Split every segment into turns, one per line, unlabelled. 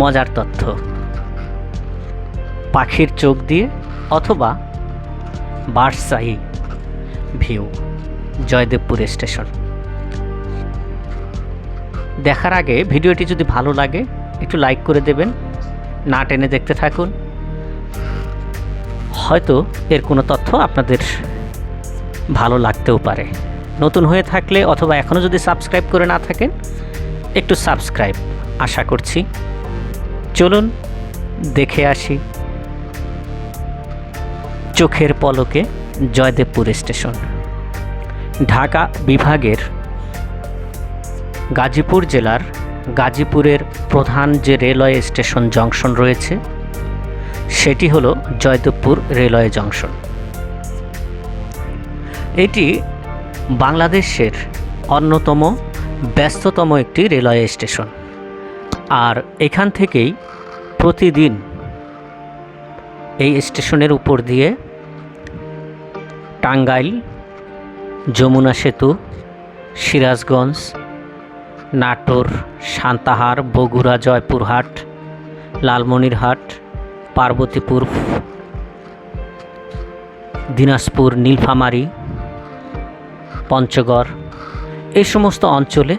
মজার তথ্য। পাখির চোখ দিয়ে অথবা বার্সাই ভিউ, জয়দেবপুর স্টেশন। দেখার আগে ভিডিওটি যদি ভালো লাগে, একটু লাইক করে দেবেন, না টেনে দেখতে থাকুন। হয়তো এর কোনো তথ্য আপনাদের ভালো লাগতেও পারে। নতুন হয়ে থাকলে অথবা এখনও যদি সাবস্ক্রাইব করে না থাকেন, একটু সাবস্ক্রাইব আশা করছি। চলুন দেখে আসি। চোখের পলকে জয়দেবপুর স্টেশন। ঢাকা বিভাগের গাজীপুর জেলার গাজীপুরের প্রধান যে রেলওয়ে স্টেশন জংশন রয়েছে, সেটি হলো জয়দেবপুর রেলওয়ে জংশন। এটি বাংলাদেশের অন্যতম ব্যস্ততম একটি রেলওয়ে স্টেশন। আর এখান থেকেই প্রতিদিন এই স্টেশনের উপর দিয়ে টাঙ্গাইল, যমুনা সেতু, সিরাজগঞ্জ, নাটোর, সান্তাহার, বগুড়া, জয়পুরহাট, লালমনিরহাট, পার্বতীপুর, দিনাজপুর, নীলফামারী, পঞ্চগড়, এই সমস্ত অঞ্চলে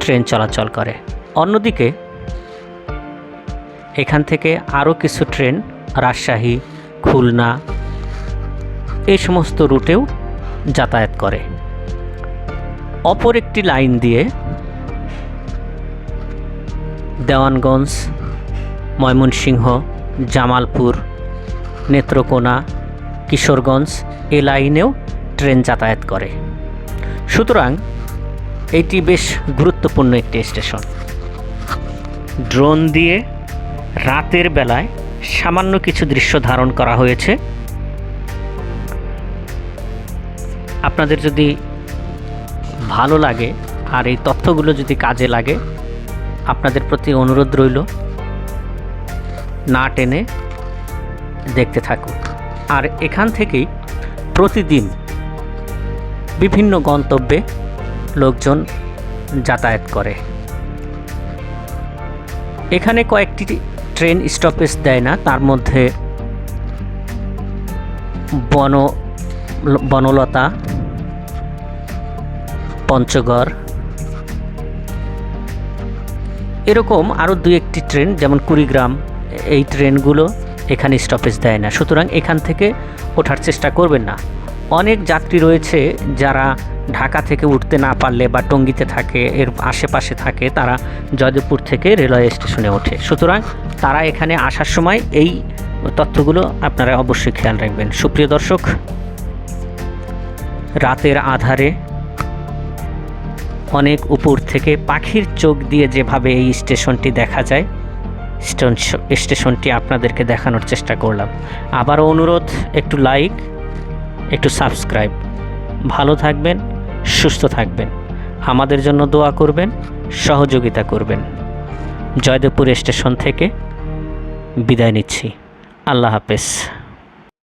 ট্রেন চলাচল করে। অন্যদিকে, এখান থেকে আরও কিছু ট্রেন, রাজশাহী, খুলনা এই সমস্ত রুটেও যাতায়াত করে। অপর একটি লাইন দিয়ে দেওয়ানগঞ্জ, ময়মনসিংহ, জামালপুর, নেত্রকোনা, কিশোরগঞ্জ এ লাইনেও ট্রেন যাতায়াত করে। সুতরাং, এটি বেশ গুরুত্বপূর্ণ একটি স্টেশন। ড্রোন দিয়ে রাতের বেলায় সামান্য কিছু দৃশ্য ধারণ করা হয়েছে। আপনাদের যদি ভালো লাগে আর এই তথ্যগুলো যদি কাজে লাগে, আপনাদের প্রতি অনুরোধ রইল, না টেনে দেখতে থাকুন। আর এখান থেকেই প্রতিদিন বিভিন্ন গন্তব্যে লোকজন যাতায়াত করে। এখানে কয়েকটি ট্রেন স্টপেজ দেয় না, তার মধ্যে বন, বনলতা, পঞ্চগড়। এরকম আরও দু একটি ট্রেন, যেমন কুড়িগ্রাম, এই ট্রেনগুলো এখানে স্টপেজ দেয় না। সুতরাং এখান থেকে ওঠার চেষ্টা করবেন না। অনেক যাত্রী রয়েছে যারা ঢাকা থেকে উঠতে না পারলে বা টঙ্গিতে থাকে, এর আশেপাশে থাকে, তারা জয়দেবপুর থেকে রেলওয়ে স্টেশনে ওঠে। সুতরাং তারা এখানে আসার সময় এই তথ্যগুলো আপনারা অবশ্যই খেয়াল রাখবেন। সুপ্রিয় দর্শক, রাতের আধারে অনেক উপর থেকে পাখির চোখ দিয়ে যেভাবে এই স্টেশনটি দেখা যায় স্টেশনটি আপনাদেরকে দেখানোর চেষ্টা করলাম। আবারও অনুরোধ, একটু লাইক একটু সাবস্ক্রাইব। ভালো থাকবেন, সুস্থ থাকবেন। আমাদের জন্য দোয়া করবেন, সহযোগিতা করবেন। জয়দেবপুর স্টেশন থেকে বিদায় নিচ্ছি। আল্লাহ হাফেজ।